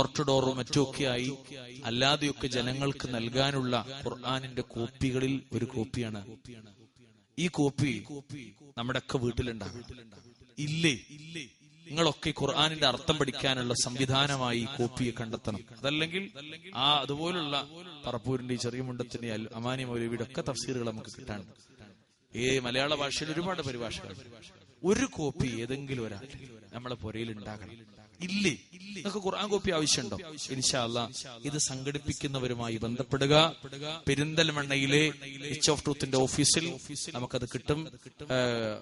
Door to ഡോറും മറ്റുമൊക്കെയായി അല്ലാതെയൊക്കെ ജനങ്ങൾക്ക് നൽകാനുള്ള ഖുർആാനിന്റെ കോപ്പികളിൽ ഒരു കോപ്പിയാണ്. ഈ കോപ്പി നമ്മുടെയൊക്കെ വീട്ടിലുണ്ടാകും. ഇല്ലേ? നിങ്ങളൊക്കെ ഖുർആാനിന്റെ അർത്ഥം പഠിക്കാനുള്ള സംവിധാനമായി കോപ്പിയെ കണ്ടെത്തണം. അതല്ലെങ്കിൽ ആ അതുപോലുള്ള പറപ്പൂരിന്റെ ചെറിയ മുണ്ടത്തിന്റെ അമാനി മൗലവിയുടെ ഒക്കെ തഫ്സീറുകൾ നമുക്ക് കിട്ടാണ്ട് ഏ മലയാള ഭാഷയിൽ ഒരുപാട് പരിഭാഷകൾ. ഒരു കോപ്പി ഏതെങ്കിലും ഒരാൾ നമ്മളെ പുരയിൽ ഉണ്ടാകണം. ഇല്ലേ? നിങ്ങൾക്ക് ഖുർആൻ കോപ്പി ആവശ്യമുണ്ടോ? ഇൻഷാല്ല ഇത് സംഘടിപ്പിക്കുന്നവരുമായി ബന്ധപ്പെടുക. പെരിന്തൽമണ്ണയിലെ എച്ച് ഓഫ് ട്രൂത്തിന്റെ ഓഫീസിൽ നമുക്കത് കിട്ടും.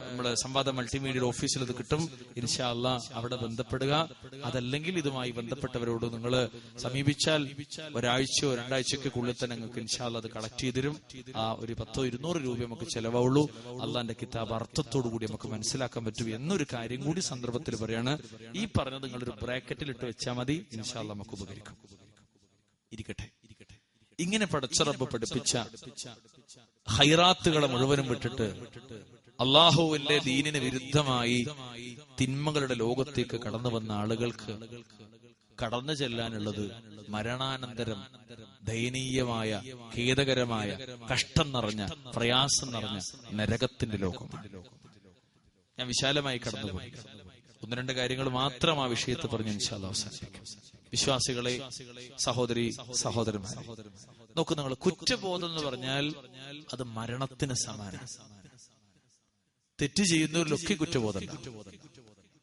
നമ്മുടെ സംവാദ മൾട്ടിമീഡിയയുടെ ഓഫീസിൽ അത് കിട്ടും. ഇൻഷാല്ല അവിടെ ബന്ധപ്പെടുക. അതല്ലെങ്കിൽ ഇതുമായി ബന്ധപ്പെട്ടവരോട് നിങ്ങൾ സമീപിച്ചാൽ ഒരാഴ്ചയോ രണ്ടാഴ്ചയ്ക്കുള്ളിൽ തന്നെ നിങ്ങൾക്ക് ഇൻഷാല്ല അത് കളക്ട് ചെയ്ത് തരും ആ ഒരു പത്തോ ഇരുന്നൂറ് രൂപ നമുക്ക് ചെലവുള്ളൂ അള്ളാന്റെ കിതാബ് അർത്ഥത്തോടു കൂടി നമുക്ക് മനസ്സിലാക്കാൻ പറ്റും എന്നൊരു കാര്യം കൂടി സന്ദർഭത്തിൽ പറയാണ്. ഈ പറഞ്ഞത് നിങ്ങളൊരു ബ്രാക്കറ്റിൽ ഇട്ട് വെച്ചാൽ മതി. ഇൻഷാല്ല നമുക്ക് ഉപകരിക്കും. ഇരിക്കട്ടെ. ഇങ്ങനെ പടച്ചറബ് പഠിപ്പിച്ച ഹൈറാത്തുകളെ മുഴുവനും വിട്ടിട്ട് അള്ളാഹുവിന്റെ ദീനിന് വിരുദ്ധമായി തിന്മകളുടെ ലോകത്തേക്ക് കടന്നു വന്ന ആളുകൾക്ക് കടന്നു ചെല്ലാനുള്ളത് മരണാനന്തരം ദയനീയമായ ഖേദകരമായ കഷ്ടം നിറഞ്ഞ പ്രയാസം നിറഞ്ഞ നരകത്തിന്റെ ലോകമാണ്. ഞാൻ വിശാലമായി കടന്നുപോയി. ഒന്ന് രണ്ട് കാര്യങ്ങൾ മാത്രം ആ വിഷയത്തെ പറഞ്ഞ് അവസാനിപ്പിക്കും. വിശ്വാസികളെ സഹോദരി സഹോദരന്മാരെ നോക്കൂ നിങ്ങൾ കുറ്റബോധം എന്ന് പറഞ്ഞാൽ അത് മരണത്തിന് സമാനം. തെറ്റ് ചെയ്യുന്നവരിലൊക്കെ കുറ്റബോധം.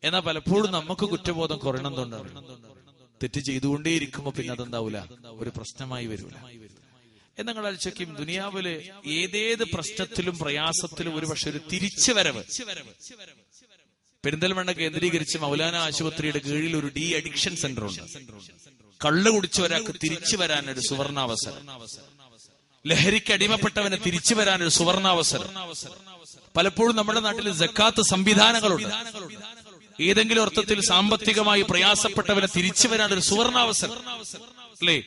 എന്നാൽ പലപ്പോഴും നമുക്ക് കുറ്റബോധം കുറയണമെന്നുണ്ടാവും തെറ്റ് ചെയ്തുകൊണ്ടേയിരിക്കുമ്പോ പിന്നെ അതെന്താവൂല? ഒരു പ്രശ്നമായി വരൂല. എന്നങ്ങൾ അൽച്ചക്കും ദുനിയാവിൽ ഏതേത് പ്രശ്നത്തിലും പ്രയാസത്തിലും ഒരു പക്ഷെ ഒരു തിരിച്ചു വരവ് പെരിന്തൽമണ്ണ കേന്ദ്രീകരിച്ച് മൗലാന ആശുപത്രിയുടെ കീഴിൽ ഒരു ഡി അഡിക്ഷൻ സെന്റർ ഉണ്ട് കള്ളു കുടിച്ച ഒരാൾക്ക് തിരിച്ചു വരാൻ ഒരു സുവർണാവസരം. ലഹരിക്ക് അടിമപ്പെട്ടവനെ തിരിച്ചു വരാൻ ഒരു സുവർണാവസരം. പലപ്പോഴും നമ്മുടെ നാട്ടിൽ ജക്കാത്ത് സംവിധാനങ്ങളുണ്ട്. ഏതെങ്കിലും അർത്ഥത്തിൽ സാമ്പത്തികമായി പ്രയാസപ്പെട്ടവനെ തിരിച്ചു വരാൻ ഒരു സുവർണാവസരം. അല്ലേ?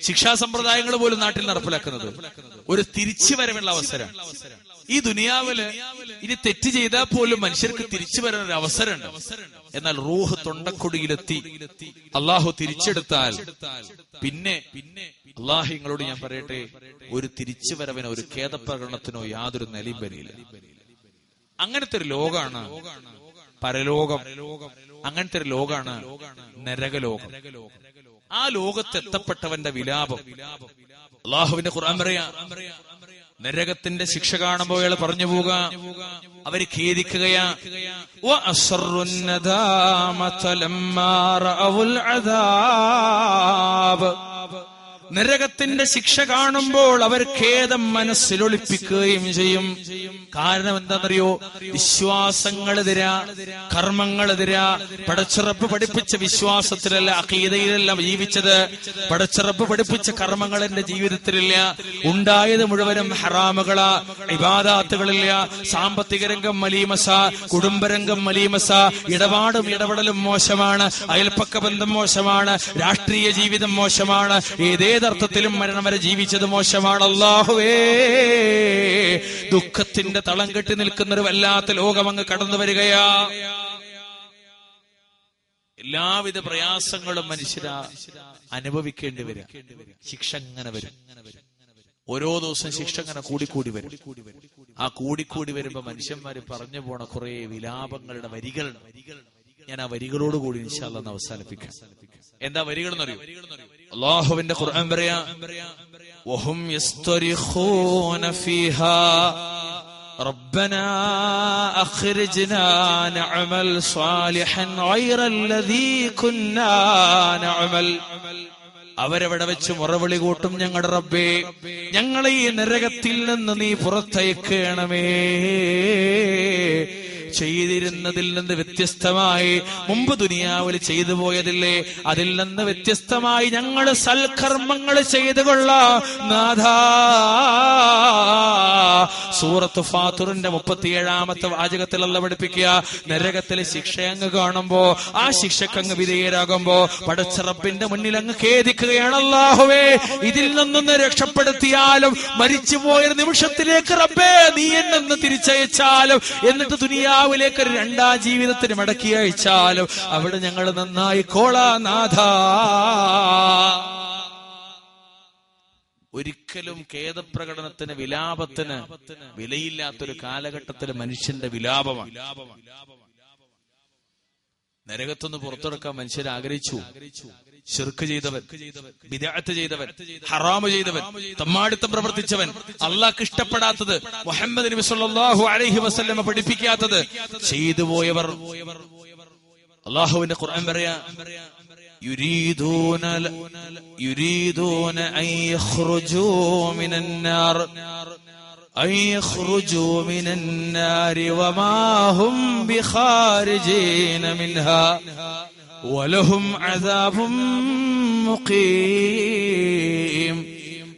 ശിക്ഷാ സമ്പ്രദായങ്ങൾ പോലും നാട്ടിൽ നടപ്പിലാക്കുന്നത് ഒരു തിരിച്ചു വരവുള്ള അവസരം. ഈ ദുനിയാവിൽ ഇനി തെറ്റ് ചെയ്താൽ പോലും മനുഷ്യർക്ക് തിരിച്ചു വരാൻ ഒരു അവസരമുണ്ട്. എന്നാൽ റൂഹ് തൊണ്ടക്കൊടിയിലെത്തി. അള്ളാഹു തിരിച്ചെടുത്താൽ പിന്നെ പിന്നെ അള്ളാഹിങ്ങളോട് ഞാൻ പറയട്ടെ ഒരു തിരിച്ചു വരവിനോ ഒരു ഖേദപ്രകടനത്തിനോ യാതൊരു നിലയും വരില്ല. അങ്ങനത്തെ ഒരു ലോകാണ് പരലോകം. അങ്ങനത്തെ ഒരു ലോകാണ് നരകലോകം. ആ ലോകത്തെത്തപ്പെട്ടവന്റെ വിലാപം. അള്ളാഹുവിന്റെ ഖുർആൻ പറയാ നരകത്തിന്റെ ശിക്ഷ കാണുമ്പോൾ അയാൾ പറഞ്ഞു പോവുക. അവർ ഖേദിക്കുകയാ. നരകത്തിന്റെ ശിക്ഷ കാണുമ്പോൾ അവർ ഖേദം മനസ്സിലൊളിപ്പിക്കുകയും ചെയ്യും. കാരണം എന്താണെന്നറിയോ? വിശ്വാസങ്ങളെതിരാ കർമ്മങ്ങളെതിരാ പടച്ചിറപ്പ് പഠിപ്പിച്ച വിശ്വാസത്തിലല്ല അഖീദയിലല്ല ജീവിച്ചത്. പടച്ചിറപ്പ് പഠിപ്പിച്ച കർമ്മങ്ങൾ എന്റെ ജീവിതത്തിലില്ല. ഉണ്ടായത് മുഴുവനും ഹറാമുകളാ ഇബാദാത്തുകളില്ല. സാമ്പത്തിക രംഗം മലീമസ കുടുംബരംഗം മലീമസ. ഇടപാടും ഇടപെടലും മോശമാണ്. അയൽപ്പക്ക ബന്ധം മോശമാണ്. രാഷ്ട്രീയ ജീവിതം മോശമാണ്. ഏതേതർത്ഥത്തിലും മരണം വരെ ജീവിച്ചത് മോശമാണ്. അള്ളാഹുവേ ദുഃഖത്തിന്റെ തളം കെട്ടി നിൽക്കുന്ന ഒരു വല്ലാത്ത ലോകം അങ്ങ് കടന്നു വരികയാ. എല്ലാവിധ പ്രയാസങ്ങളും മനുഷ്യര അനുഭവിക്കേണ്ടി വരും ശിക്ഷ അങ്ങനെ വരും. ഓരോ ദിവസം ശിക്ഷ അങ്ങനെ കൂടിക്കൂടി വരും. ആ കൂടിക്കൂടി വരുമ്പോ മനുഷ്യന്മാര് പറഞ്ഞു പോണ കുറെ വിലാപങ്ങളുടെ വരികൾ ഞാൻ ആ വരികളോട് കൂടി ഇൻഷാല്ല അവസാനിപ്പിക്കാം. എന്താ വരികൾ എന്നറിയോ അള്ളാഹുവിന്റെ ഖുർആൻ പറയാ وهم يسترخون فيها ربنا أخرجنا نعمل صالحا غير الذي كنا نعمل അവരവിടെ വെച്ച് മുറവിളി കൂട്ടും ഞങ്ങളുടെ റബ്ബേ ഞങ്ങളെ ഈ നരകത്തിൽ നിന്ന് നീ പുറത്തയക്കണമേ ചെയ്തിരുന്നതിൽ നിന്ന് വ്യത്യസ്തമായി മുമ്പ് ദുനിയാവിൽ ചെയ്തു പോയതില്ലേ? അതിൽ നിന്ന് വ്യത്യസ്തമായി ഞങ്ങൾ സൽക്കർമ്മങ്ങൾ ചെയ്തു കൊള്ളാം. നാഥാ സൂറത്ത് ഫാത്തുറിന്റെ മുപ്പത്തിയേഴാമത്തെ വാചകത്തിലല്ല പഠിപ്പിക്കുക. നരകത്തിലെ ശിക്ഷ അങ്ങ് കാണുമ്പോ ആ ശിക്ഷക്ക് അങ്ങ് വിധേയരാകുമ്പോ പടച്ചറപ്പിന്റെ മുന്നിൽ അങ്ങ് ഖേദിക്കുകയാണ് അല്ലാഹുവേ. ഇതിൽ നിന്നൊന്ന് രക്ഷപ്പെടുത്തിയാലും മരിച്ചു പോയ നിമിഷത്തിലേക്ക് റബ്ബേ നീ എന്നെ തിരിച്ചയച്ചാലും എന്നിട്ട് ദുനിയാ ദുനിയാവിലേക്ക് ഒരു രണ്ടാ ജീവിതത്തിന് മടക്കി അയച്ചാലും അവിടെ ഞങ്ങൾ നന്നായി കോളാനാഥ ഒരിക്കലും ഖേദപ്രകടനത്തിന് വിലാപത്തിന് വിലയില്ലാത്തൊരു കാലഘട്ടത്തിലെ മനുഷ്യന്റെ വിലാപമാണ്. നരകത്തൊന്ന് പുറത്തെടുക്കാൻ മനുഷ്യർ ആഗ്രഹിച്ചു. ഷിർക്ക് ചെയ്തവൻ വിദാത്ത് ചെയ്തവൻ ഹറാമ് ചെയ്തവൻ തമ്മാടിത്തം പ്രവർത്തിച്ചവൻ അള്ളാഹ്ക്ക് ഇഷ്ടപ്പെടാത്തത് മുഹമ്മദ് നബി സല്ലല്ലാഹു അലൈഹി വസല്ലമ പഠിപ്പിക്കാത്തത് ചെയ്തു പോയവർ അള്ളാഹുവിന്റെ ഖുർആൻ പറയാ يريدون يريدون أن يخرجوا من النار أن يخرجوا من النار وما هم بخارجين منها വലഹും عذاب മുഖീം.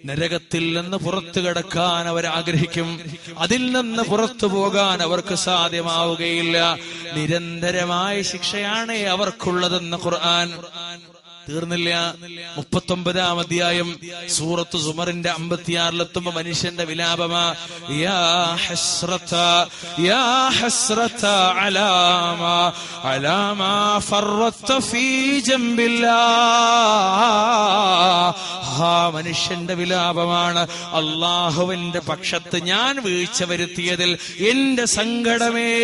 നരകത്തിൽ നിന്ന് പുറത്തു കിടക്കാൻ അവർ ആഗ്രഹിക്കും. അതിൽ നിന്ന് പുറത്തു പോകാൻ അവർക്ക് സാധ്യമാവുകയില്ല. നിരന്തരമായ ശിക്ഷയാണ് അവർക്കുള്ളതെന്ന് ഖുർആൻ തീർന്നില്ല. മുപ്പത്തൊമ്പതാം അധ്യായം സൂറത്ത് സുമറിന്റെ അമ്പത്തിയാറിലെത്തുമ്പോ മനുഷ്യന്റെ വിലാപമാ യാ യാ ഫീ ജംബില്ലാ. മനുഷ്യന്റെ വിലാപമാണ് അള്ളാഹുവിന്റെ പക്ഷത്ത് ഞാൻ വീഴ്ച വരുത്തിയതിൽ. എന്റെ സങ്കടമേ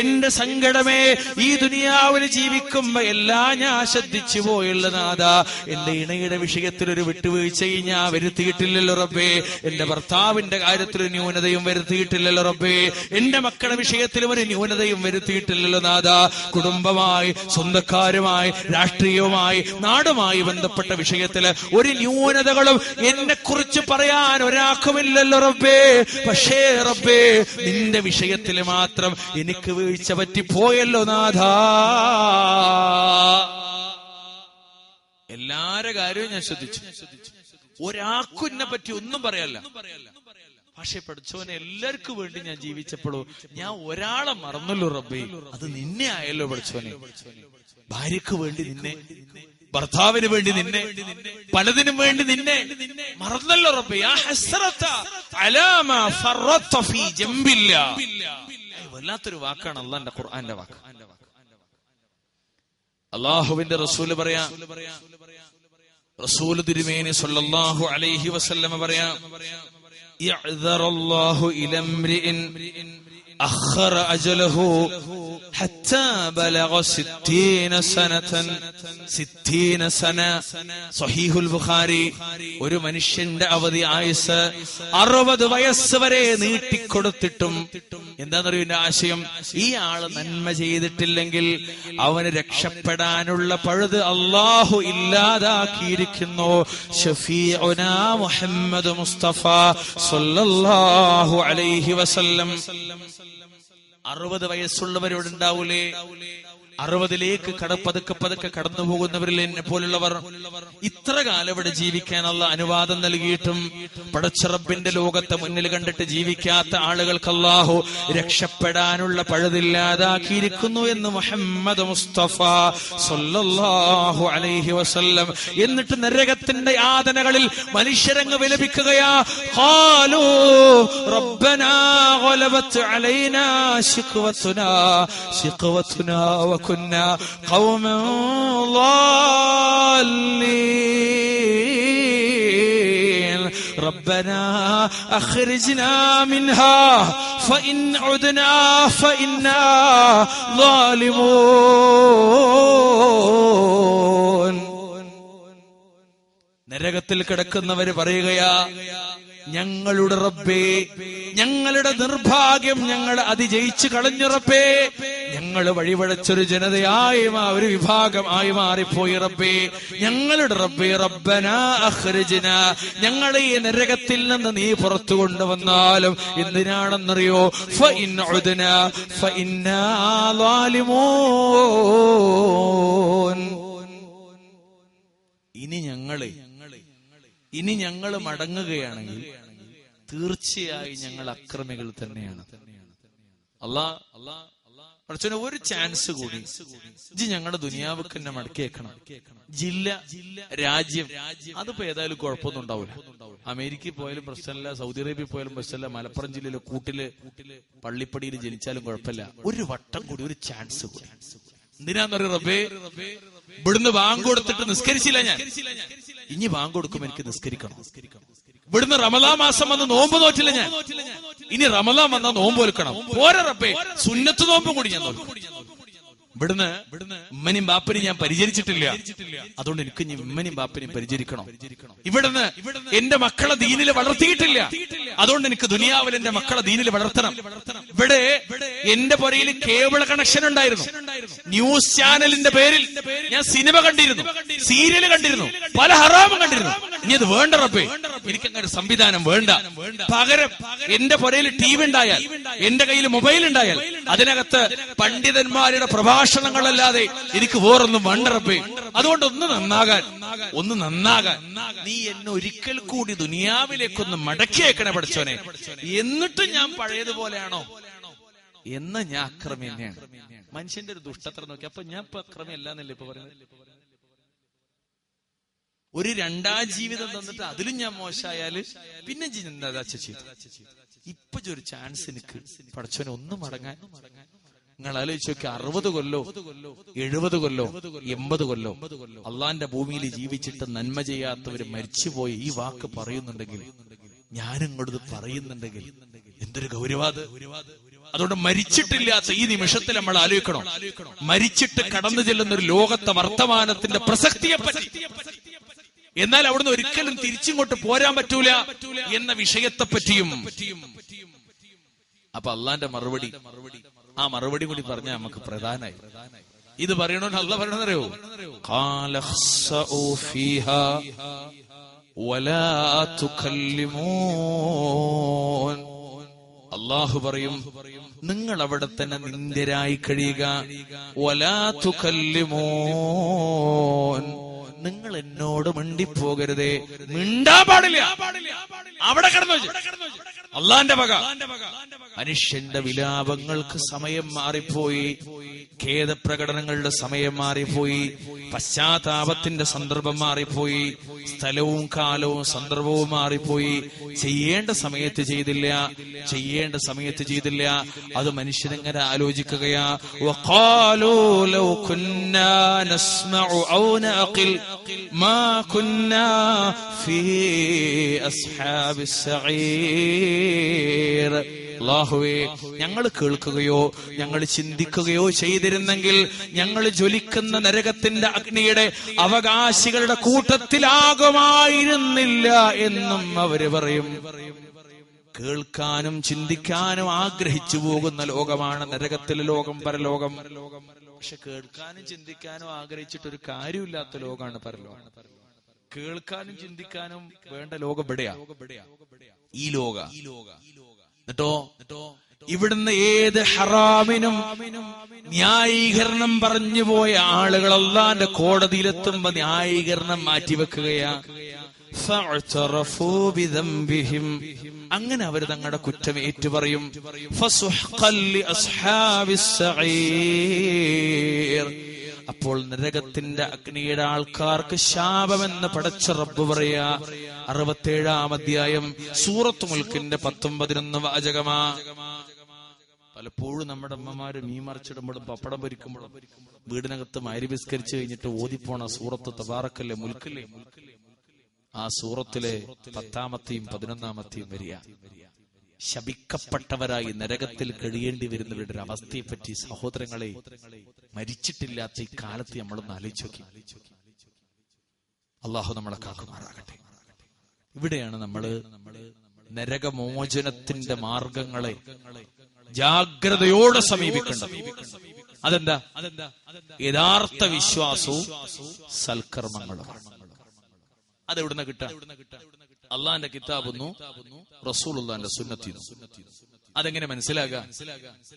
എന്റെ സങ്കടമേ ഈ ദുനിയാവിൽ ജീവിക്കുമ്പോ എല്ലാം ഞാൻ ശ്രദ്ധിച്ചു പോയുള്ള നാഥ എന്റെ ഇണയുടെ വിഷയത്തിൽ ഒരു വിട്ടുവീഴ്ചയും ഞാൻ വരുത്തിയിട്ടില്ലല്ലോ റബ്ബേ. എന്റെ ഭർത്താവിന്റെ കാര്യത്തിൽ ഒരു ന്യൂനതയും വരുത്തിയിട്ടില്ലല്ലോ റബ്ബേ. എന്റെ മക്കളുടെ വിഷയത്തിലും ഒരു ന്യൂനതയും വരുത്തിയിട്ടില്ലല്ലോ നാഥ. കുടുംബമായി സ്വന്തക്കാരുമായി രാഷ്ട്രീയവുമായി നാടുമായി ബന്ധപ്പെട്ട വിഷയത്തിൽ ഒരു ന്യൂനതകളും എന്നെ കുറിച്ച് പറയാൻ ഒരാൾക്കുമില്ലല്ലോ റബ്ബേ. പക്ഷേ റബ്ബേ നിന്റെ വിഷയത്തിൽ മാത്രം എനിക്ക് വീഴ്ച പറ്റിപ്പോയല്ലോ നാഥ. എല്ലാരെ കാര്യവും ഞാൻ ശ്രദ്ധിച്ചു. ഒരാൾക്കും എന്നെ പറ്റി ഒന്നും പറയല്ല. പക്ഷെ പഠിച്ചവനെ എല്ലാവർക്കും വേണ്ടി ഞാൻ ജീവിച്ചപ്പോഴോ ഞാൻ ഒരാളെ മറന്നല്ലോ റബ്ബേ. അത് നിന്നെ ആയല്ലോ പഠിച്ചവനെ. ഭാര്യക്ക് വേണ്ടി നിന്നെ ഭർത്താവിന് വേണ്ടി നിന്നെ പലതിനും വേണ്ടി നിന്നെ മറന്നല്ലോ റബ്ബേ. ആ ഫി വല്ലാത്തൊരു വാക്കാണ് അള്ളാന്റെ ഖുർആന്റെ വാക്ക്. അള്ളാഹുവിന്റെ റസൂൽ പറയാ റസൂൽ തിരുമേനി സൊല്ലാഹു അലൈഹി വസല്ലമ പറയാ അഖറ അജലഹു حتى بلغ ستين سنة ستين سنة صحيح البخاري ഒരു മനുഷ്യന്റെ അവധി ആയുസ് അറുപത് വയസ്സ് വരെ നീട്ടിക്കൊടുത്തിട്ടും എന്താണെന്നറിയോ എന്റെ ആശയം ഈ ആള് നന്മ ചെയ്തിട്ടില്ലെങ്കിൽ അവന് രക്ഷപ്പെടാനുള്ള പഴുത് അള്ളാഹു ഇല്ലാതാക്കിയിരിക്കുന്നു ഷഫീഉനാ മുഹമ്മദ് മുസ്തഫ സല്ലല്ലാഹു അലൈഹി വസല്ലം അറുപത് വയസ്സുള്ളവരോട് ഉണ്ടാവൂലേ അറുപതിലേക്ക് കട പതുക്കെ പതുക്കെ കടന്നു പോകുന്നവരിൽ എന്നെ പോലുള്ളവർ. ഇത്ര കാലം ഇവിടെ ജീവിക്കാനുള്ള അനുവാദം നൽകിയിട്ടും പടച്ചറബിന്റെ ലോകത്തെ മുന്നിൽ കണ്ടിട്ട് ജീവിക്കാത്ത ആളുകൾക്ക് അല്ലാഹു രക്ഷപ്പെടാനുള്ള പഴുതില്ലാതാക്കിയിരിക്കുന്നു എന്ന് മുഹമ്മദ് മുസ്തഫ സൊല്ലാഹു അലൈഹി വസല്ലം. എന്നിട്ട് നരകത്തിന്റെ യാതനകളിൽ മനുഷ്യരങ്ങ് വിലപിക്കുകയാ. റബ്ബനാ ശിഖവത്തുനാ وكنا قوما ضالين ربنا أخرجنا منها فإن عدنا فإنا ظالمون നരകത്തിൽ കിടക്കുന്നവര് പറയുകയാ ഞങ്ങളുടെ റബ്ബേ ഞങ്ങളുടെ നിർഭാഗ്യം ഞങ്ങൾ അതിജയിച്ചു കളഞ്ഞു റബ്ബേ. ഞങ്ങൾ വഴിപഴച്ചൊരു ജനതയായി ഒരു വിഭാഗമായി മാറിപ്പോയി റബ്ബേ. ഞങ്ങളുടെ റബ്ബേ റബ്ബന അഖ്രിജ്ന. ഞങ്ങളെ ഈ നരകത്തിൽ നിന്ന് നീ പുറത്തു കൊണ്ടുവന്നാലും എന്തിനാണെന്നറിയോ? ഇനി ഞങ്ങളെ ഇനി ഞങ്ങൾ മടങ്ങുകയാണെങ്കിൽ തീർച്ചയായും ഞങ്ങൾ അക്രമികൾ തന്നെയാണ്. അല്ലാ പഠിച്ചോനെ ഒരു ചാൻസ് കൂടി. ഇജ് ഞങ്ങളുടെ ദുനിയാവ് തന്നെ മടക്കിയേക്കണം. ജില്ല രാജ്യം. അതിപ്പോ ഏതായാലും കുഴപ്പമൊന്നും ഉണ്ടാവില്ല അമേരിക്കയിൽ പോയാലും പ്രശ്നമില്ല സൗദി അറേബ്യ പോയാലും പ്രശ്നമില്ല മലപ്പുറം ജില്ലയിലെ കൂട്ടിൽ പള്ളിപ്പടിയിൽ ജനിച്ചാലും കുഴപ്പമില്ല. ഒരു വട്ടം കൂടി ഒരു ചാൻസ് കൂടി. എന്തിനാന്നറിയ റബ്ബേ? ഇവിടുന്ന് ബാങ്ക് കൊടുത്തിട്ട് നിസ്കരിച്ചില്ല ഞാൻ. ഇനി ബാങ്ക് കൊടുക്കുമ്പോ എനിക്ക് നിസ്കരിക്കണം. ഇവിടുന്ന് റമലാ മാസം വന്ന് നോമ്പ് നോറ്റില്ല ഞാൻ. ഇനി റമലാ വന്ന നോമ്പ് ഒരുക്കണം. പോരെ റബ്ബേ. സുന്നത്ത് നോമ്പ് കൂടി ഞാൻ നോക്കും ഇവിടുന്ന് ഉമ്മനും ബാപ്പനും ഞാൻ പരിചരിച്ചിട്ടില്ല. അതുകൊണ്ട് എനിക്ക് ഇനി ഉമ്മനും ബാപ്പനും പരിചരിക്കണം. ഇവിടുന്ന് എന്റെ മക്കളെ ദീനിൽ വളർത്തിയിട്ടില്ല. അതുകൊണ്ട് എനിക്ക് ദുനിയാവിൽ എന്റെ മക്കളെ ദീനിൽ വളർത്തണം. ഇവിടെ എന്റെ പുരയിൽ കേബിൾ കണക്ഷൻ ഉണ്ടായിരുന്നു. ന്യൂസ് ചാനലിന്റെ പേരിൽ ഞാൻ സിനിമ കണ്ടിരുന്നു. സീരിയൽ കണ്ടിരുന്നു. പല ഹറാമും കണ്ടിരുന്നു. ഇനി അത് വേണ്ട റപ്പേ എനിക്ക് അങ്ങനെ സംവിധാനം വേണ്ട. പകരം എന്റെ പുരയിൽ ടി വി ഉണ്ടായാൽ എന്റെ കയ്യിൽ മൊബൈൽ ഉണ്ടായാൽ അതിനകത്ത് പണ്ഡിതന്മാരുടെ പ്രഭാഷണങ്ങളല്ലാതെ എനിക്ക് വേറൊന്നും വേണ്ട റപ്പേ അതുകൊണ്ട് ഒന്ന് നന്നാകാൻ ഒന്ന് നന്നാകാൻ. നീ എന്നെ ഒരിക്കൽ കൂടി ദുനിയാവിലേക്കൊന്ന് മടക്കിയേക്കണേ പഠിച്ചോനെ എന്നിട്ടും ഞാൻ പഴയതുപോലെയാണോ? എന്ന് ഞാൻ അക്രമി തന്നെയാണ്. മനുഷ്യന്റെ ഒരു ദുഷ്ടത്ര നോക്കി. അപ്പൊ ഞാൻ ഇപ്പൊ അക്രമി അല്ലാന്നല്ലേ ഇപ്പൊ പറയുന്നത്? ഒരു രണ്ടാം ജീവിതം തന്നിട്ട് അതിലും ഞാൻ മോശമായാൽ പിന്നെ ഇപ്പൊ ഒരു ചാൻസ് എനിക്ക് പഠിച്ചവനെ ഒന്നും മടങ്ങാൻ. നിങ്ങൾ ആലോചിച്ച് നോക്കി അറുപത് കൊല്ലോ എഴുപത് കൊല്ലോ എൺപത് കൊല്ലോ അള്ളാന്റെ ഭൂമിയിൽ ജീവിച്ചിട്ട് നന്മ ചെയ്യാത്തവര് മരിച്ചുപോയി ഈ വാക്ക് പറയുന്നുണ്ടെങ്കിൽ ഞാനും ഇങ്ങോട്ട് പറയുന്നുണ്ടെങ്കിൽ എന്തൊരു ഗൗരവാത് അതുകൊണ്ട് മരിച്ചിട്ടില്ലാത്ത ഈ നിമിഷത്തിൽ നമ്മൾ ആലോചിക്കണം. മരിച്ചിട്ട് കടന്നു ചെല്ലുന്ന ഒരു ലോകത്തെ വർത്തമാനത്തിന്റെ പ്രസക്തിയെ പറ്റി എന്നാൽ അവിടുന്ന് ഒരിക്കലും തിരിച്ചിങ്ങോട്ട് പോരാൻ പറ്റൂല എന്ന വിഷയത്തെ പറ്റിയും അപ്പൊ അള്ളാന്റെ മറുപടി ആ മറുപടി കൂടി പറഞ്ഞ നമുക്ക് പ്രധാനായി. ഇത് പറയണോണ്ട് അല്ല പറയണെന്നറിയോ അള്ളാഹു പറയും നിങ്ങൾ അവിടെ തന്നെ നിന്ദ്യരായി കഴിയുക. ഒലാത്തു കല്ലുമോൻ നിങ്ങൾ എന്നോട് മിണ്ടിപ്പോകരുതേ. മിണ്ടാ പാടില്ല. അവിടെ കിടന്നു അള്ളാന്റെ വക മനുഷ്യന്റെ വിലാപങ്ങൾക്ക് സമയം മാറിപ്പോയി ഖേദപ്രകടനങ്ങളുടെ സമയം മാറിപ്പോയി പശ്ചാത്താപത്തിന്റെ സന്ദർഭം മാറിപ്പോയി സ്ഥലവും കാലവും സന്ദർഭവും മാറിപ്പോയി ചെയ്യേണ്ട സമയത്ത് ചെയ്തില്ല ചെയ്യേണ്ട സമയത്ത് ചെയ്തില്ല അത് മനുഷ്യനെങ്ങനെ ആലോചിക്കുകയാ وقالوا لو كنا نسمع أو نعقل ما كنا في أصحاب السعير അള്ളാഹുവേ ഞങ്ങൾ കേൾക്കുകയോ ഞങ്ങൾ ചിന്തിക്കുകയോ ചെയ്തിരുന്നെങ്കിൽ ഞങ്ങൾ ജ്വലിക്കുന്ന നരകത്തിന്റെ അഗ്നിയുടെ അവകാശികളുടെ കൂട്ടത്തിലാകുമായിരുന്നില്ല എന്നും അവർ പറയും. കേൾക്കാനും ചിന്തിക്കാനും ആഗ്രഹിച്ചു പോകുന്ന ലോകമാണ് നരകത്തിലെ ലോകം പരലോകം. പക്ഷെ കേൾക്കാനും ചിന്തിക്കാനും ആഗ്രഹിച്ചിട്ട് ഒരു കാര്യമില്ലാത്ത ലോകമാണ് പരലോകം. കേൾക്കാനും ചിന്തിക്കാനും വേണ്ട ലോകം എവിടെയാ ഈ ലോക. എന്നിട്ടോ ഇവിടുന്ന് ഏത് ഹറാമിനും ന്യായീകരണം പറഞ്ഞു പോയ ആളുകൾ അള്ളാന്റെ കോടതിയിലെത്തുമ്പോ ന്യായീകരണം മാറ്റിവെക്കുകയാ. അങ്ങനെ അവർ തങ്ങളുടെ കുറ്റം ഏറ്റുപറയും. അപ്പോൾ നരകത്തിന്റെ അഗ്നിയുടെ ആൾക്കാർക്ക് ശാപമെന്ന് പടച്ച റബ്ബ് പറയാ. അറുപത്തേഴാം അധ്യായം സൂറത്ത് മുൽക്കിന്റെ പത്തൊമ്പതിനൊന്ന് വാചകമാ. പലപ്പോഴും നമ്മുടെ അമ്മമാര് മീൻ മറിച്ചിടുമ്പോഴും പപ്പടം പൊരിക്കുമ്പോഴും വീടിനകത്ത് മരി വിസ്കരിച്ചു കഴിഞ്ഞിട്ട് ഓതിപ്പോണ സൂറത്ത് തബാറക്കല്ലേ മുൽക്കല്ലേ ആ സൂറത്തിലെ പത്താമത്തെയും പതിനൊന്നാമത്തെയും വരിക. ശപിക്കപ്പെട്ടവരായി നരകത്തിൽ കഴിയേണ്ടി വരുന്നവരുടെ ഒരു അവസ്ഥയെ പറ്റി സഹോദരങ്ങളെ മരിച്ചിട്ടില്ലാത്ത ഈ കാലത്ത് നമ്മളൊന്ന് ആലോചിച്ചു നോക്കി. അള്ളാഹു നമ്മളെ കാക്കുമാറാകട്ടെ. ഇവിടെയാണ് നമ്മൾ നരകമോചനത്തിന്റെ മാർഗങ്ങളെ ജാഗ്രതയോടെ സമീപിക്കേണ്ടത്. അതെന്താ? യഥാർത്ഥ വിശ്വാസവും സൽക്കർമ്മങ്ങളും. അതെവിടുന്ന കിട്ടാ? അള്ളാന്റെ കിതാബുന്നു റസൂലുള്ളാന്റെ സുന്നത്തി അതെങ്ങനെ മനസ്സിലാകാ?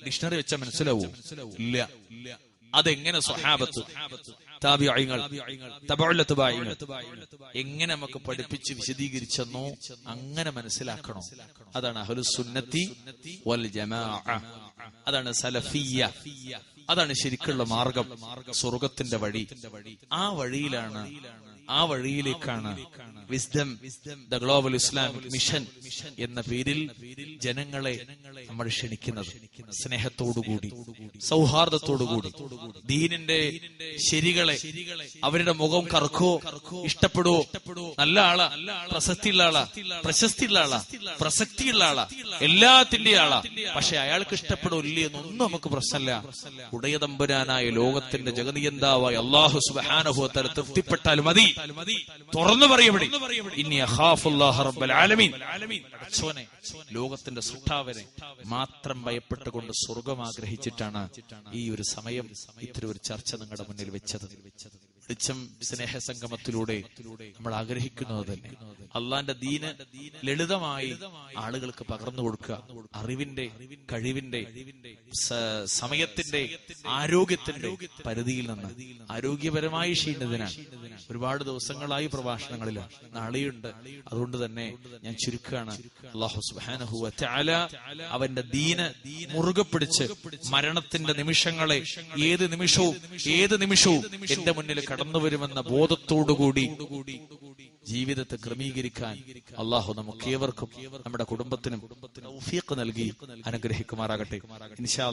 ഡിക്ഷണറി വെച്ചാൽ മനസ്സിലാവൂ? ഇല്ല. അതെങ്ങനെ സ്വഹാബത്ത് എങ്ങനെ നമുക്ക് പഠിപ്പിച്ച് വിശദീകരിച്ചെന്നോ അങ്ങനെ മനസ്സിലാക്കണം? അതാണ് അഹ്ലു സുന്നത്തി വൽ അതാണ് സലഫിയ അതാണ് ശരിക്കുള്ള മാർഗം സ്വർഗത്തിന്റെ വഴി. ആ വഴിയിലാണ് ആ വഴിയിലേക്കാണ് wisdom the global Islamic mission എന്ന പേരിൽ ജനങ്ങളെ നമ്മൾ ക്ഷണിക്കുന്നത്. സ്നേഹത്തോടുകൂടി സൗഹാർദ്ദത്തോടുകൂടി ദീനിന്റെ ശരികളെ അവരുടെ മുഖം കറക്കോ ഇഷ്ടപ്പെടുവോ നല്ല ആളാ പ്രസക്തിയുള്ള ആളാ പ്രശസ്തിയുള്ള ആളാ പ്രസക്തിയുള്ള ആളാ എല്ലാത്തിന്റെ ആളാ. പക്ഷെ അയാൾക്ക് ഇഷ്ടപ്പെടോ ഇല്ലേ എന്നൊന്നും നമുക്ക് പ്രശ്നമല്ല. ഉടയതമ്പുരാനായ ലോകത്തിന്റെ ജഗതിയന്താവായ അള്ളാഹു സുബാനുഭവത്തല തൃപ്തിപ്പെട്ടാൽ മതി. തുറന്നു പറയവിടെ ലോകത്തിന്റെ സുട്ടാവനെ മാത്രം ഭയപ്പെട്ടുകൊണ്ട് സ്വർഗം ആഗ്രഹിച്ചിട്ടാണ് ഈ ഒരു സമയം ഇത്തരം ഒരു ചർച്ച നിങ്ങളുടെ മുന്നിൽ വെച്ചത്. വെളിച്ചം സ്നേഹസംഗമത്തിലൂടെ നമ്മൾ ആഗ്രഹിക്കുന്നത് തന്നെ. അള്ളാന്റെ ദീന് ലളിതമായി ആളുകൾക്ക് പകർന്നു കൊടുക്കുക. അറിവിന്റെ കഴിവിന്റെ സമയത്തിന്റെ ആരോഗ്യത്തിന്റെ പരിധിയിൽ നിന്ന് ആരോഗ്യപരമായി ക്ഷീണിതനാണ്. ഒരുപാട് ദിവസങ്ങളായി പ്രഭാഷണങ്ങളിലാണ് നാളെയുണ്ട്. അതുകൊണ്ട് തന്നെ ഞാൻ ചുരുക്കാണ് അള്ളാഹു അവന്റെ ദീന് മുറുകെ പിടിച്ച് മരണത്തിന്റെ നിമിഷങ്ങളെ ഏത് നിമിഷവും ഏത് നിമിഷവും എന്റെ മുന്നിൽ കടന്നു വരുമെന്ന ബോധത്തോടുകൂടി ജീവിതത്തെ ക്രമീകരിക്കാൻ അള്ളാഹു നമുക്ക് ഏവർക്കും നമ്മുടെ കുടുംബത്തിനും നൽകി അനുഗ്രഹിക്കുമാറാകട്ടെ. ഇൻഷാ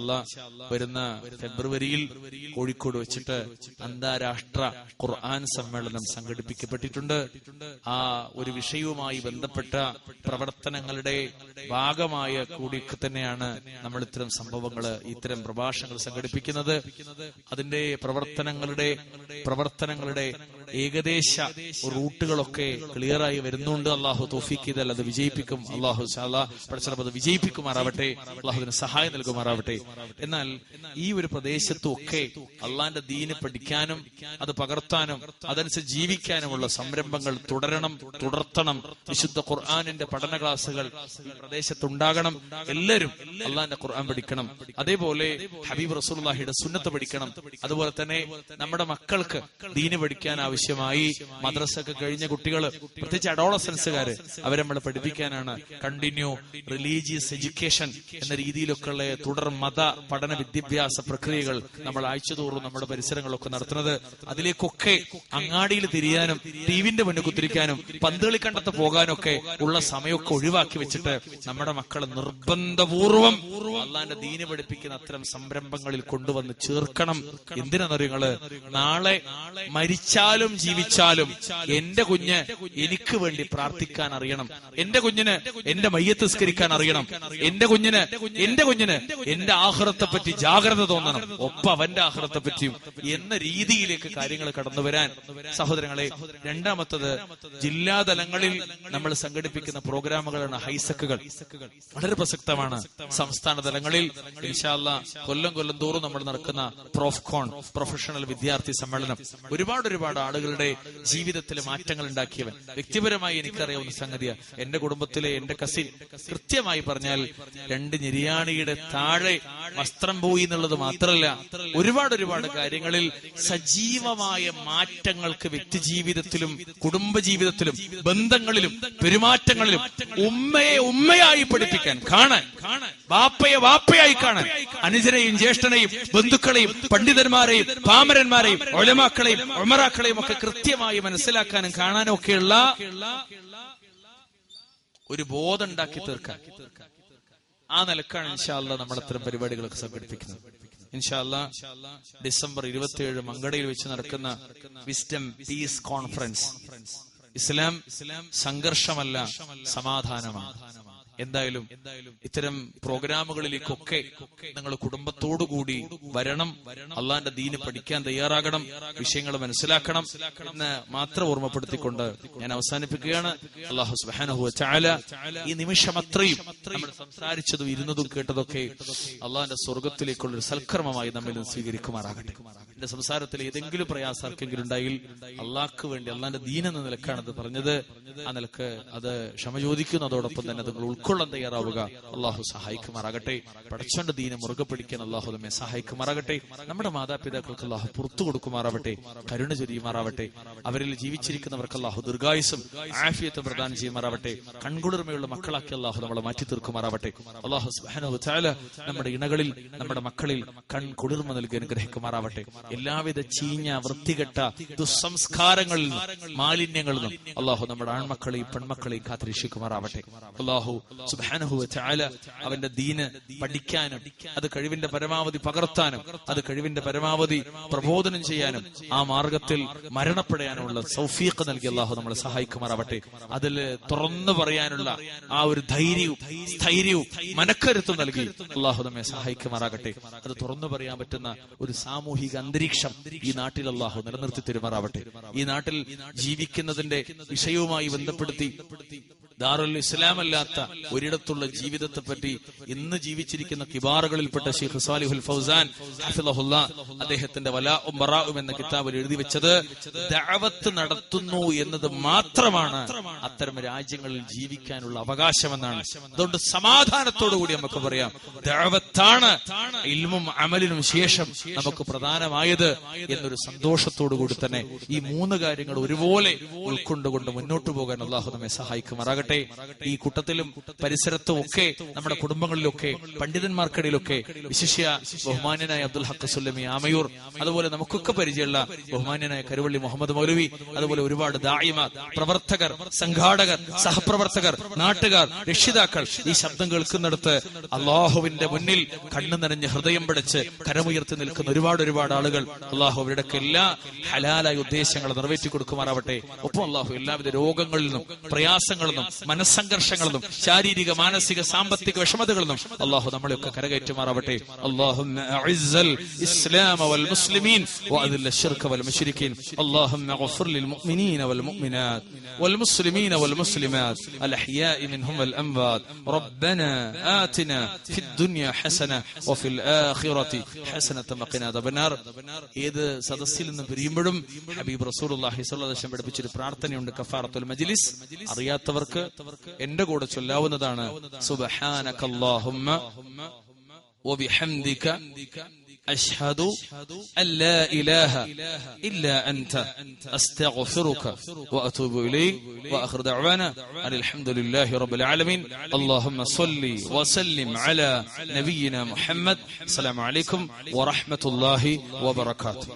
വരുന്ന ഫെബ്രുവരിയിൽ കോഴിക്കോട് വെച്ചിട്ട് അന്താരാഷ്ട്ര ഖുർആൻ സമ്മേളനം സംഘടിപ്പിക്കപ്പെട്ടിട്ടുണ്ട്. ആ ഒരു വിഷയവുമായി ബന്ധപ്പെട്ട പ്രവർത്തനങ്ങളുടെ ഭാഗമായ കൂടി തന്നെയാണ് നമ്മൾ ഇത്തരം സംഭവങ്ങൾ ഇത്തരം പ്രഭാഷണങ്ങൾ സംഘടിപ്പിക്കുന്നത്. അതിന്റെ പ്രവർത്തനങ്ങളുടെ പ്രവർത്തനങ്ങളുടെ ഏകദേശ റൂട്ടുകളൊക്കെ ക്ലിയറായി വരുന്നുണ്ട്. അള്ളാഹു തോഫിക്ക് ചെയ്താൽ അത് വിജയിപ്പിക്കും. അള്ളാഹു പഠിച്ചത് അത് വിജയിപ്പിക്കുമാറാവട്ടെ. അള്ളാഹുവിന് സഹായം നൽകുമാറാവട്ടെ. എന്നാൽ ഈ ഒരു പ്രദേശത്തും ഒക്കെ അള്ളാന്റെ ദീന് പഠിക്കാനും അത് പകർത്താനും അതനുസരിച്ച് ജീവിക്കാനുമുള്ള സംരംഭങ്ങൾ തുടരണം തുടർത്തണം. വിശുദ്ധ ഖുർആാനിന്റെ പഠന ക്ലാസുകൾ ഈ പ്രദേശത്തുണ്ടാകണം. എല്ലാവരും അള്ളാന്റെ ഖുർആൻ പഠിക്കണം. അതേപോലെ ഹബീബ് റസൂൽ സുന്നത്ത് പഠിക്കണം. അതുപോലെ തന്നെ നമ്മുടെ മക്കൾക്ക് ദീന് പഠിക്കാൻ ആവശ്യമായി മദ്രസൊക്കെ കഴിഞ്ഞ കുട്ടികൾ പ്രത്യേകിച്ച് അഡോളസൻസുകാര് അവരെ നമ്മൾ പഠിപ്പിക്കാനാണ്. കണ്ടിന്യൂ റിലീജിയസ് എഡ്യൂക്കേഷൻ എന്ന രീതിയിലൊക്കെ ഉള്ള തുടർ മത പഠന വിദ്യാഭ്യാസ പ്രക്രിയകൾ നമ്മൾ ആഴ്ചതോറും നമ്മുടെ പരിസരങ്ങളൊക്കെ നടത്തുന്നത്. അതിലേക്കൊക്കെ അങ്ങാടിയിൽ തിരിയാനും ടിവിന്റെ മുന്നിൽ കുത്തിരിക്കാനും പന്തുകളി കണ്ടത്ത് പോകാനൊക്കെ ഉള്ള സമയമൊക്കെ ഒഴിവാക്കി വെച്ചിട്ട് നമ്മുടെ മക്കളെ നിർബന്ധപൂർവം അള്ളാന്റെ ദീന് പഠിപ്പിക്കുന്ന അത്തരം സംരംഭങ്ങളിൽ കൊണ്ടുവന്ന് ചേർക്കണം. എന്തിനാണെന്നറിയങ്ങൾ നാളെ മരിച്ചാലും ജീവിച്ചാലും എന്റെ കുഞ്ഞ് എനിക്ക് വേണ്ടി പ്രാർത്ഥിക്കാൻ അറിയണം. എന്റെ കുഞ്ഞിന് എന്റെ മയ്യത്തിസ്കരിക്കാൻ അറിയണം. എന്റെ കുഞ്ഞിന് എന്റെ കുഞ്ഞിന് എന്റെ ആഹ്റത്തെ പറ്റി ജാഗ്രത തോന്നണം. ഒപ്പം അവന്റെ ആഹ്റത്തെ പറ്റിയും എന്ന രീതിയിലേക്ക് കാര്യങ്ങൾ കടന്നു വരാൻ. സഹോദരങ്ങളെ രണ്ടാമത്തത് ജില്ലാതലങ്ങളിൽ നമ്മൾ സംഘടിപ്പിക്കുന്ന പ്രോഗ്രാമുകളാണ് ഹൈസക്കുകൾ. വളരെ പ്രസക്തമാണ്. സംസ്ഥാന തലങ്ങളിൽ ഇൻഷാല്ല കൊല്ലം കൊല്ലം തോറും നമ്മൾ നടക്കുന്ന പ്രോഫ്കോൺ പ്രൊഫഷണൽ വിദ്യാർത്ഥി സമ്മേളനം. ഒരുപാട് ഒരുപാട് ആളുകളുടെ ജീവിതത്തിൽ മാറ്റങ്ങൾ ഉണ്ടാക്കിയവൻ. വ്യക്തിപരമായി എനിക്കറിയാവുന്ന സംഗതിയാണ് എന്റെ കുടുംബത്തിലെ എന്റെ കസിൻ കൃത്യമായി പറഞ്ഞാൽ രണ്ട് നിര്യാണിയുടെ താഴെ വസ്ത്രം പോയി എന്നുള്ളത് മാത്രമല്ല ഒരുപാട് ഒരുപാട് കാര്യങ്ങളിൽ സജീവമായ മാറ്റങ്ങൾക്ക് വ്യക്തി ജീവിതത്തിലും കുടുംബ ജീവിതത്തിലും ബന്ധങ്ങളിലും പെരുമാറ്റങ്ങളിലും ഉമ്മയെ ഉമ്മയായി പഠിപ്പിക്കാൻ കാണാൻ വാപ്പയെ വാപ്പയായി കാണാൻ അനുജനെയും ജ്യേഷ്ഠനെയും ബന്ധുക്കളെയും പണ്ഡിതന്മാരെയും പാമരന്മാരെയും ഒലമാക്കളെയും ഒമറാക്കളെയും ഒക്കെ കൃത്യമായി മനസ്സിലാക്കാനും കാണാനും ഒക്കെയുള്ള ഒരു ബോധം ഉണ്ടാക്കി തീർക്കാൻ. ആ നിലക്കാണ് ഇൻഷാല്ല നമ്മൾ അത്തരം പരിപാടികളൊക്കെ സംഘടിപ്പിക്കുന്നത്. ഇൻഷാല്ല ഡിസംബർ ഇരുപത്തിയേഴ് മങ്കടയിൽ വെച്ച് നടക്കുന്ന വിസ്റ്റം പീസ് കോൺഫറൻസ് ഇസ്ലാം സംഘർഷമല്ല സമാധാനമാണ്. എന്തായാലും ഇത്തരം പ്രോഗ്രാമുകളിലേക്കൊക്കെ നിങ്ങൾ കുടുംബത്തോടുകൂടി വരണം. അള്ളാന്റെ ദീന് പഠിക്കാൻ തയ്യാറാകണം. വിഷയങ്ങൾ മനസ്സിലാക്കണം എന്ന് മാത്രം ഓർമ്മപ്പെടുത്തിക്കൊണ്ട് ഞാൻ അവസാനിപ്പിക്കുകയാണ്. അള്ളാഹു സുബാനഹു ചാല ഈ നിമിഷം അത്രയും നമ്മൾ സംസാരിച്ചതും ഇരുന്നതും കേട്ടതൊക്കെ അള്ളാന്റെ സ്വർഗത്തിലേക്കുള്ള ഒരു സൽക്കർമ്മമായി നമ്മിൽ സ്വീകരിക്കുമാറാകട്ടെ. എന്റെ സംസാരത്തിൽ ഏതെങ്കിലും പ്രയാസം ആർക്കെങ്കിലും ഉണ്ടായി അള്ളാഹ്ക്ക് വേണ്ടി അള്ളാന്റെ ദീൻ എന്ന നിലക്കാണ് അത് പറഞ്ഞത്. ആ നിലയ്ക്ക് അത് ക്ഷമ ചോദിക്കുന്നതോടൊപ്പം തന്നെ നിങ്ങൾ ഉൾക്കൊള്ളാൻ തയ്യാറാവുക. അള്ളാഹു സഹായിക്കുമാറാകട്ടെ. പടച്ചോന്റെ ദീനെ മുറുകെ പിടിക്കാൻ അള്ളാഹു നമ്മെ സഹായിക്കുമാറാകട്ടെ. നമ്മുടെ മാതാപിതാക്കൾക്ക് അള്ളാഹു പുറത്തു കൊടുക്കുമാറാവട്ടെ. കരുണ ചൊരിയുമാറാവട്ടെ. അവരിൽ ജീവിച്ചിരിക്കുന്നവർക്ക് അള്ളാഹു ദീർഘായുസും ആഫിയത്തും പ്രദാനം ചെയ്യുമാറാവട്ടെ. കൺകുളിർമയുള്ള മക്കളാക്കി അള്ളാഹു നമ്മളെ മാറ്റി തീർക്കുമാറാവട്ടെ അള്ളാഹു നമ്മുടെ ഇണകളിൽ നമ്മുടെ മക്കളിൽ കൺകുളിർമ നൽകി അനുഗ്രഹിക്കുമാറാവട്ടെ. എല്ലാവിധ ചീഞ്ഞ വൃത്തികെട്ട ദുസ്സംസ്കാരങ്ങളിൽ മാലിന്യങ്ങളിൽ നിന്നും അള്ളാഹു നമ്മുടെ ആൺമക്കളെയും പെൺമക്കളെയും കാത്തിരക്ഷിക്കുമാറാവട്ടെ. അള്ളാഹു സുബ്ഹാനഹു ചായ അവന്റെ ദീന് പഠിക്കാനും അത് കഴിവിന്റെ പരമാവധി പകർത്താനും അത് കഴിവിന്റെ പരമാവധി പ്രബോധനം ചെയ്യാനും ആ മാർഗത്തിൽ മരണപ്പെടാനുള്ള സൗഫീഖ് നൽകി അള്ളാഹു നമ്മളെ സഹായിക്കുമാറാവട്ടെ. അതിൽ തുറന്നു പറയാനുള്ള ആ ഒരു ധൈര്യവും സ്ഥൈര്യവും മനക്കരുത്തും നൽകി അള്ളാഹു നമ്മെ സഹായിക്കുമാറാകട്ടെ. അത് തുറന്നു പറയാൻ പറ്റുന്ന ഒരു സാമൂഹിക അന്തരീക്ഷം ഈ നാട്ടിൽ അള്ളാഹു നിലനിർത്തി തെരുമാറാവട്ടെ. ഈ നാട്ടിൽ ജീവിക്കുന്നതിന്റെ വിഷയവുമായി ബന്ധപ്പെടുത്തി ദാറുൽ ഇസ്ലാം അല്ലാത്ത ഒരിടത്തുള്ള ജീവിതത്തെ പറ്റി ഇന്ന് ജീവിച്ചിരിക്കുന്ന കിബാറുകളിൽപ്പെട്ട ഷെയ്ഖ് സാലിഹുൽ ഫൗസാൻ ഹഫിളഹുല്ല അദ്ദേഹത്തിന്റെ വലാഉം ബറാഉം എന്ന കിതാബിൽ എഴുതി വെച്ചത് ദഅവത്ത് നടത്തുന്നു എന്നത് മാത്രമാണ് അത്തരം രാജ്യങ്ങളിൽ ജീവിക്കാനുള്ള അവകാശമെന്നാണ്. അതുകൊണ്ട് സമാധാനത്തോടു കൂടി നമുക്ക് പറയാം ദഅവത്താണ് ഇൽമും അമലിനും ശേഷം നമുക്ക് പ്രധാനമായത് എന്നൊരു സന്തോഷത്തോടു കൂടി തന്നെ ഈ മൂന്ന് കാര്യങ്ങൾ ഒരുപോലെ ഉൾക്കൊണ്ടുകൊണ്ട് മുന്നോട്ട് പോകാൻ അള്ളാഹു നമ്മെ സഹായിക്കുമാറാകട്ടെ. ഈ കൂട്ടത്തിലും പരിസരത്തും ഒക്കെ നമ്മുടെ കുടുംബങ്ങളിലൊക്കെ പണ്ഡിതന്മാർക്കിടയിലൊക്കെ വിശിഷ്യ ബഹുമാന്യനായ അബ്ദുൽ ഹക്ക് സുല്ലമി ആമയൂർ അതുപോലെ നമുക്കൊക്കെ പരിചയമുള്ള ബഹുമാന്യനായ കരുവള്ളി മുഹമ്മദ് മൗലവി അതുപോലെ ഒരുപാട് ദായിമ പ്രവർത്തകർ സംഘാടകർ സഹപ്രവർത്തകർ നാട്ടുകാർ രക്ഷിതാക്കൾ ഈ ശബ്ദം കേൾക്കുന്നിടത്ത് അള്ളാഹുവിന്റെ മുന്നിൽ കണ്ണു നനഞ്ഞ് ഹൃദയം പിടിച്ച് കരമുയർത്തി നിൽക്കുന്ന ഒരുപാട് ഒരുപാട് ആളുകൾ അള്ളാഹു അവരുടെ എല്ലാ ഹലാലായ ഉദ്ദേശങ്ങൾ നിറവേറ്റി കൊടുക്കുമാറാവട്ടെ ഒപ്പം അള്ളാഹു എല്ലാവിധ രോഗങ്ങളിൽ നിന്നും പ്രയാസങ്ങളിൽ നിന്നും മനസ്സംഘർഷങ്ങളിൽ നിന്നും ശാരീരിക മാനസിക സാമ്പത്തിക വിഷമതകളിൽ നിന്നും അള്ളാഹു നമ്മളെയൊക്കെ കരകയറ്റുമാറാവട്ടെ അള്ളാഹു الإسلام والمسلمين وأذل الشرك والمشركين اللهم اغفر للمؤمنين والمؤمنات والمسلمين والمسلمات الأحياء منهم والأموات ربنا آتنا في الدنيا حسنة وفي الآخرة حسنة وقنا عذاب النار ഏത് സദസ്സിൽ നിന്ന് പിരിയുമ്പോഴും ഹബീബ് റസൂലുള്ളാഹി സ്വല്ലല്ലാഹു അലൈഹി വസല്ലം പഠിപ്പിച്ചൊരു പ്രാർത്ഥനയുണ്ട് കഫാറത്തുൽ മജ്ലിസ് അറിയാത്തവർക്ക് എന്റെ കൂടെ ചൊല്ലാവുന്നതാണ് സുബ്ഹാനകല്ലാഹുമ്മ وبحمدك أشهد أن لا إله إلا أنت أستغفرك وأتوب إليك وآخر دعوانا أن الحمد لله رب العالمين اللهم صل وسلم على نبينا محمد السلام عليكم ورحمة الله وبركاته